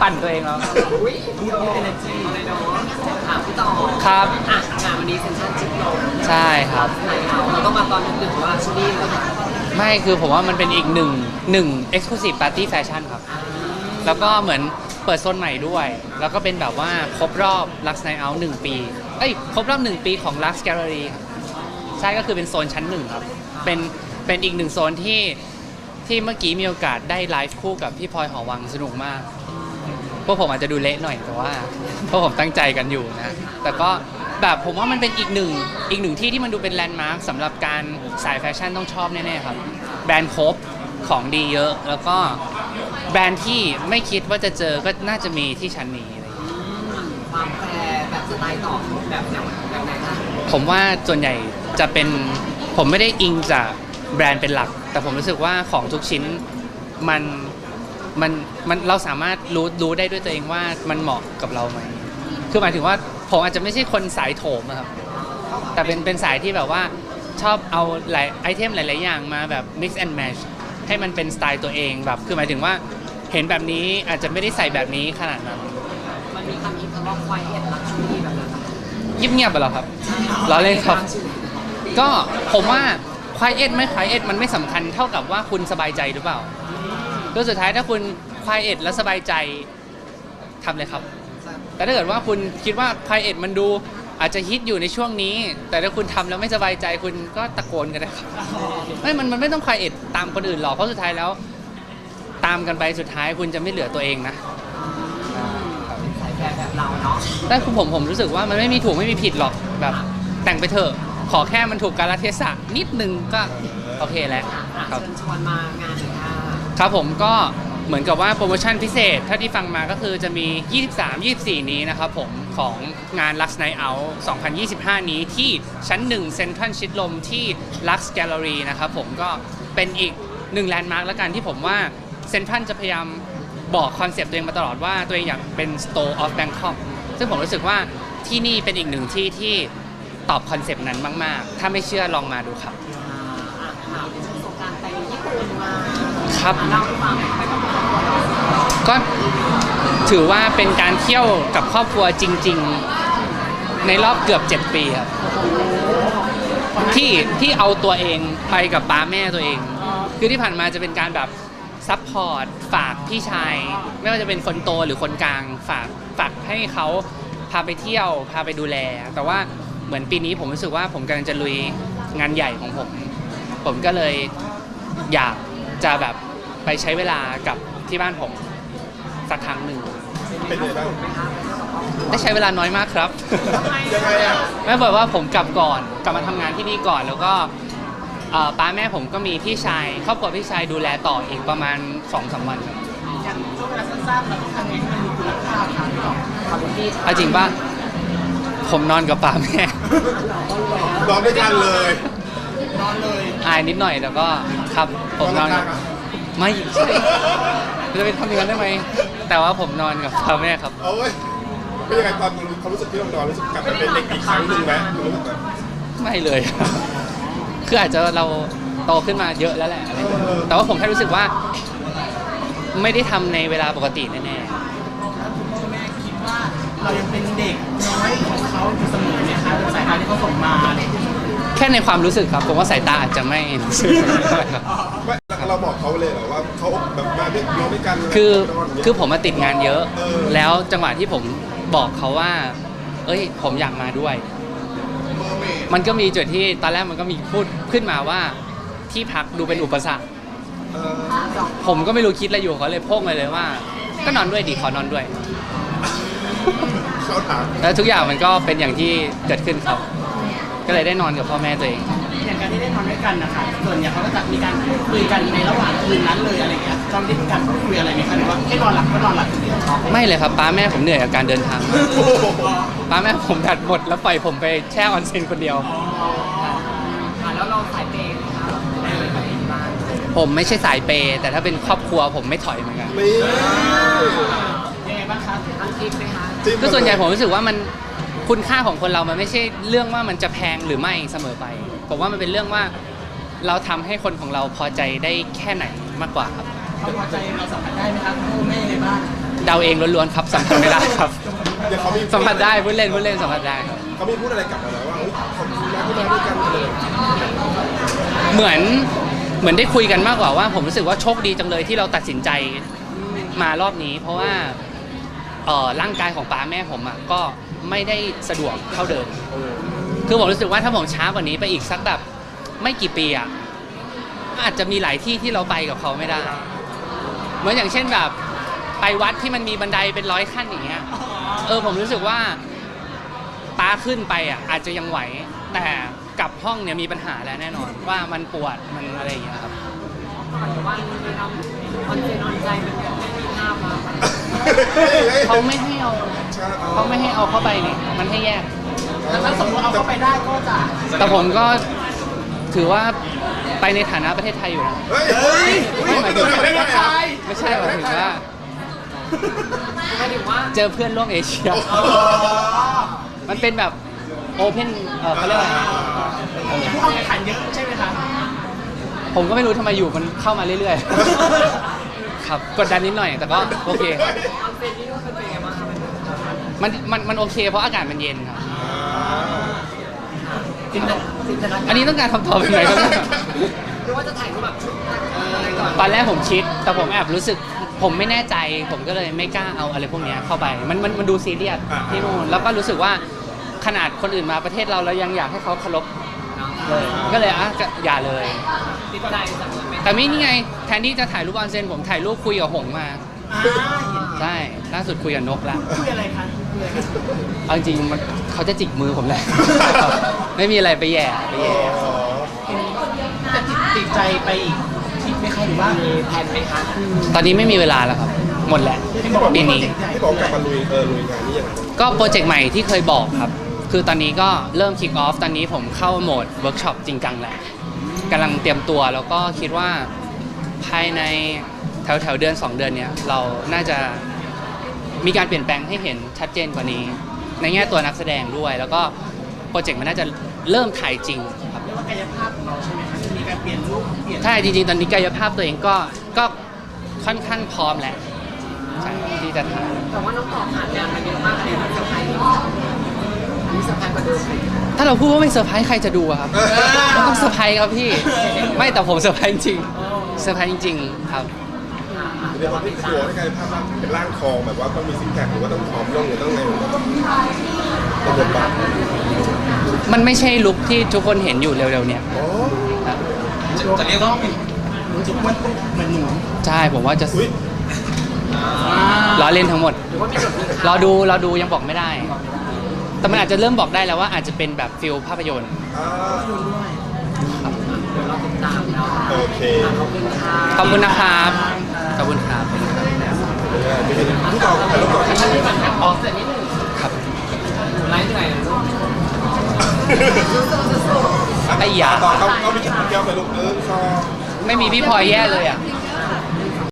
ปั่นตัวเองแล้วอุ้ยมีเอเนจีเลยเนาะถามพี่ต่อครับอะงานวันนี้เซ็นทรัลชิดลมใช่ครับไหนเราเราต้องมาตอนดึกๆว่าชุดนี้เลยไม่คือผมว่ามันเป็นอีกหนึ่งหนึ่ง exclusive party fashion ครับ แล้วก็เหมือนเปิดโซนใหม่ด้วย แล้วก็เป็นแบบว่าครบรอบ Lux Night Out 1ปี เอ้ย ครบรอบ 1 ปีของ Lux Gallery ครับใช่ก็คือเป็นโซนชั้นหนึ่งครับ เป็นเป็นอีกหนึ่งโซนที่ที่เมื่อกี้มีโอกาสได้ไลฟ์คู่กับพี่พลอยหอวังสนุกมาก พวกผมอาจจะดูเละหน่อยแต่ว่าพวกผมตั้งใจกันอยู่นะ แต่ก็แบบผมว่ามันเป็นอีกหนึ่งอีกหนึ่งที่ที่มันดูเป็นแลนด์มาร์คสำหรับการสายแฟชั่นต้องชอบแน่ๆครับ แบรนด์ครบของดีเยอะ แล้วก็แบรนด์ที่ไม่คิดว่าจะเจอก็น่าจะมีที่ชั้นนี้อะไรอย่างเงี้ยความแปรแบบสไตล์ต่อแบบแนวแบบไหนคะผมว่าส่วนใหญ่จะเป็นผมไม่ได้อิงจากแบรนด์เป็นหลัก แต่ผมรู้สึกว่าของทุกชิ้นมัน มันมันเราสามารถรู้รู้ได้ด้วยตัวเองว่ามันเหมาะกับเราไหมคือหมายถึงว่าผมอาจจะไม่ใช่คนสายโถมอะครับ แต่เป็นเป็นสายที่แบบว่าชอบเอาหลายไอเทมหลาย ๆ อย่างมาแบบ mix and match ให้มันเป็นสไตล์ตัวเองแบบคือหมายถึงว่าเห็นแบบนี้อาจจะไม่ได้ใส่แบบนี้ขนาดนั้นมันมีคำนี้คำว่าควายเอ็ดลักชูรี่แบบนั้นเงียบๆไปหรอครับล้อเล่นครับ ก็ผมว่าควายเอ็ดไม่ควายเอ็ดมันไม่สำคัญเท่ากับว่าคุณสบายใจหรือเปล่า ก็สุดท้ายถ้าคุณควายเอ็ดแล้วสบายใจทำเลยครับ แต่ถ้าเกิดว่าคุณคิดว่าควายเอ็ดมันดูอาจจะฮิตอยู่ในช่วงนี้ แต่ถ้าคุณทำแล้วไม่สบายใจคุณก็ตะโกนกันได้ครับไม่มันมันไม่ต้องควายเอ็ดตามคนอื่นหรอกเพราะสุดท้ายแล้ว ตามกันไปสุดท้ายคุณจะไม่เหลือตัวเองนะ สายแปรแบบเราเนาะแต่คือผมผมรู้สึกว่ามันไม่มีถูกไม่มีผิดหรอกแบบแต่งไปเถอะ ขอแค่มันถูกกาลเทศะนิดนึงก็โอเคแล้วอะอะครับ เชิญชวนมางานหน่อยค่ะ ครับผมก็เหมือนกับว่าโปรโมชั่นพิเศษ ถ้าที่ฟังมาก็คือจะมี 23 24 นี้นะครับผมของงาน Lux Night Out 2025 นี้ที่ชั้น 1 เซ็นทรัลชิดลมที่ Lux Gallery นะครับผมก็เป็นอีกหนึ่งแลนด์มาร์กแล้วกันที่ผมว่าเซ็นทรัลจะพยายามบอกคอนเซปต์ตัวเองมาตลอดว่าตัวเองอยากเป็น Store of Bangkok ซึ่งผมรู้สึกว่าที่นี่เป็นอีกหนึ่งที่ที่ตอบคอนเซปต์นั้นมาก ๆ ถ้าไม่เชื่อลองมาดูครับอ่าอะถามในช่วงสงกรารไปญี่ปุ่นมา ครับ ก็ถือว่าเป็นการเที่ยวกับครอบครัวจริง ๆ ในรอบเกือบ 7 ปีครับที่ที่เอาตัวเองไปกับป้าแม่ตัวเอง คือที่ผ่านมาจะเป็นการแบบซัพพอร์ตฝากพี่ชาย ไม่ว่าจะเป็นคนโตหรือคนกลางฝากฝากให้เขาพาไปเที่ยวพาไปดูแล แต่ว่าเหมือนปีนี้ผมรู้สึกว่าผมกำลังจะลุยงานใหญ่ของผม ผมก็เลยอยาก จะแบบไปใช้เวลากับที่บ้านผมสักครั้งหนึ่ง เป็นยังไงบ้างได้ใช้เวลาน้อยมากครับ ยังไงอะแม่บอกว่าผมกลับก่อนกลับมาทำงานที่นี่ก่อนแล้วก็เอ่อป้าแม่ผมก็มีพี่ชายครอบครัวพี่ชายดูแลต่ออีกประมาณ2อสวันครับอย่างช่วงเวลาสั้นๆเราต้องทำยังไงให้มันมีคุณค่าค่ะพี่ต่อขอบคุณพี่เอาจริงป่ะผมนอนกับป้าแม่นอนด้วยกันเลย นอนเลยอายนิดหน่อยแต่ก็ครับผมนอนกับนอนข้างๆอะไม่ใช่จะไปทำอย่างนั้นได้ไหมแต่ว่าผมนอนกับป้าแม่ครับ เอาเว้ยเป็นยังไงตอนเขารู้สึกที่เรานอนรู้สึกกลับมาเป็นเด็กอีกครั้งหนึ่งไหมรู้สึกแบบไม่เลยคืออาจจะเราโตขึ้นมาเยอะแล้วแหละอะไรอย่างเงี้ยแต่ว่าผมแค่รู้สึกว่า ไม่ได้ทำในเวลาปกติแน่แล้วคุณพ่อคุณแม่คิดว่าเรายังเป็นเด็กน้อยของเขาอยู่เสมอเนี่ยคะโดยสายตาที่เขาส่งมาเนี่ยๆ แค่ในความรู้สึกครับผมว่าสายตาอาจจะไม่รู้สึกเท่าไหร่ครับไม่แล้วเราบอกเขาเลยเหรอว่าเขาแบบมาด้วยนอนด้วยกันคือนนย่างเงี้ยคือผมมาติดงานเยอะ เออ แล้วจังหวะที่ผมบอกเขาว่า เอ้ย ผมอยากมาด้วย มันก็มีจุดที่ตอนแรกมันก็มีพูดขึ้นมาว่าที่พักดูเป็นอุปสรรค เออผมก็ไม่รู้คิดอะไรอยู่เขาเลยโพ่งไปเลยว่า ก็นอนด้วยดิขอนอนด้วย เขาถามแล้วทุกอย่างมันก็เป็นอย่างที่เกิดขึ้นครับ ก็เลยได้นอนกับพ่อแม่ตัวเองอย่างการที่ได้นอนด้วยกันนะคะส่วนใหญ่เขาก็จะมีการพูดคุยกันในระหว่างคืนนั้นเลยอะไรเงี้ยเราได้มีการพูดคุยอะไรไหมคะหรือว่าแค่นอนหลับก็นอนหลับคนเดียวไม่เลยครับป้าแม่ผมเหนื่อยกับการเดินทางมากโอ้โหป้าแม่ผมแบตหมดแล้วปล่อยผมไปแช่ออนเซ็นคนเดียว ค่ะแล้วเราสายเปย์ไหมคะได้เลยไปบ้านผมไม่ใช่สายเปย์แต่ถ้าเป็นครอบครัวผมไม่ถอยเหมือนกัน นี่ยังไงบ้างคะ ทั้งทริปไหมคะจิ้มคือส่วนใหญ่ผมรู้สึกว่ามัน คุณค่าของคนเรามันไม่ใช่เรื่องว่ามันจะแพงหรือไม่เสมอไป ผมว่ามันเป็นเรื่องว่าเราทำให้คนของเราพอใจได้แค่ไหนมากกว่าครับความพอใจเราสัมผัสได้ไหมคะพ่อแม่ยังไงบ้างเดาเองล้วนๆครับสัมผัสไม่ได้ครับ เดี๋ยวเขามีสัมผัสได้พูดเล่นพูดเล่นสัมผัสได้ครับ เขามีพูดอะไรกลับมาไหมว่าเฮ้ยขอบคุณนะที่มาด้วยกันเลยเหมือนเหมือนได้คุยกันมากกว่าว่า ผมรู้สึกว่าโชคดีจังเลยที่เราตัดสินใจมารอบนี้ เพราะว่า เอ่อร่างกายของป้าแม่ผมอะก็ไม่ได้สะดวกเท่าเดิม คือผมรู้สึกว่าถ้าผมช้ากว่านี้ไปอีกสักแบบไม่กี่ปีอะอาจจะมีหลายที่ที่เราไปกับเขาไม่ได้ เหมือนอย่างเช่นแบบไปวัดที่มันมีบันไดเป็นร้อยขั้นอย่างเงี้ย เออผมรู้สึกว่าป้าขึ้นไปอะอาจจะยังไหว แต่กลับห้องเนี่ยมีปัญหาแล้วแน่นอนว่ามันปวดมันอะไรอย่างเงี้ยครับ ปัจจุบันมีทำคอนเทนต์ออนใจเป็นไม่มีหน้ามาเขาไม่ให้เอาเขาไม่ให้เอาเข้าไปนี่มันให้แยกแล้วถ้าสมมติเอาเข้าไปได้ก็จะแต่ผมก็ถือว่าไปในฐานะประเทศไทยอยู่นะ เฮ้ยเฮ้ยไม่หมายถึงไม่ได้ไม่ใช่หมายถึงว่าหมายถึงว่าเจอเพื่อนร่วมเอเชีย มันเป็นแบบโอเพนเออเขาเรียกว่ามีผู้เข้าแข่งขันเยอะใช่ไหมคะ ผมก็ไม่รู้ทำไมอยู่มันเข้ามาเรื่อยๆ ครับกดดันนิดหน่อยแต่ก็โอเคออนเซ็นนี่ก็คือเป็นไงบ้างคะมันมันมันมันโอเค เพราะอากาศมันเย็นครับ จินตนาจินตนาการอันนี้ต้องการคำตอบเป็นไงครับเนี่ยหรือว่าจะถ่ายรูปแบบชุดอะไรก่อนตอนแรกผมคิด แต่ผมแอบรู้สึกผมไม่แน่ใจ ผมก็เลยไม่กล้าเอาอะไรพวกเนี้ยเข้าไป มันมันมันดูซีเรียสที่นู่นแล้วก็รู้สึกว่าขนาดคนอื่นมาประเทศเราเรายังอยากให้เขาเคารพเลย ก็เลยอะก็อย่าเลย ติดใจจากนั้นไหมแต่ไม่นี่ไงแทนที่จะถ่ายรูปออนเซนผมถ่ายรูปคุยกับหงส์มาอ่าเห็นใช่ล่าสุดคุยกับนกแล้วคุยอะไรคะคุยอะไรคะเอาจริงๆมันเขาจะจิกมือผมแหละ ไม่มีอะไรไปแย่ไปแย่อ๋อจะติดติดใจไปอีกที่ไหม่คะหรือว่ามีแผนไหมคะตอนนี้ไม่มีเวลาแล้วครับ หมดแหละที่บอกว่าปีมีโปรนี้เจกต์ใหญ่ที่บอกกลับมาลุยเออลุยงานนี่ยังไง ก็โปรเจกต์ใหม่ที่เคยบอกครับ คือตอนนี้ก็เริ่ม kick off ตอนนี้ผมเข้าโหมดเวิร์กช็อปจริงจังแหละกำลังเตรียมตัวแล้วก็คิดว่าภายในแถวแถวๆเดือน 2 เดือนเนี้ยเราน่าจะมีการเปลี่ยนแปลงให้เห็นชัดเจนกว่านี้ ในแง่ตัวนักแสดงด้วย แล้วก็โปรเจกต์มันน่าจะเริ่มถ่ายจริงครับเรียกว่ากายภาพของเราใช่ไหมคะจะมีการเปลี่ยนรูปเปลี่ยนใช่จริงๆ ตอนนี้กายภาพตัวเองก็ก็ค่อนข้างพร้อมแล้วใช่ที่จะถ่ายแต่ว่าน้องต่อผ่านงานมาเยอะมากเลยนะเซอร์ไพรส์ มีเซอร์ไพรส์กว่าเดิมไหม ถ้าเราพูดว่าไม่เซอร์ไพรส์ใครจะดูอะครับ มันต้องเซอร์ไพรส์ครับพี่ ไม่แต่ผมเซอร์ไพรส์จริงๆเซอร์ไพรส์จริงๆครับ เดี๋ยวที่ครัวที่กายภาพเป็นร่างทองแบบว่าต้องมีซิกแพคหรือว่าต้องผอมลงหรือต้องไงต้องบทบาทมันไม่ใช่ลุคที่ทุกคนเห็นอยู่เร็วๆเนี่ยอ๋อครับจะเรียกว่าเป็นจุกมันเหมือนหนูใช่ผมว่าจะอุ้ยล้อเล่นทั้งหมดหรือว่ามีจุดมีรอดูรอดูยังบอกไม่ได้ แต่มันอาจจะเริ่มบอกได้แล้วว่าอาจจะเป็นแบบฟิลภาพยนตร์อ่าเดี๋ยวเราติดตามเนาะโอเคขอบคุณค่ะขอบคุณนะครับ ขอบคุณครับพี่ต่อถ่ายรูปก่อนออกเสร็จนิดนึงครับไลฟ์เหนื่อยนะลูกไอ้หยาต่อเขาเขามีจุดเกี่ยวกับลูกเออซอไม่มีพี่พลอยแย่เลยอะเ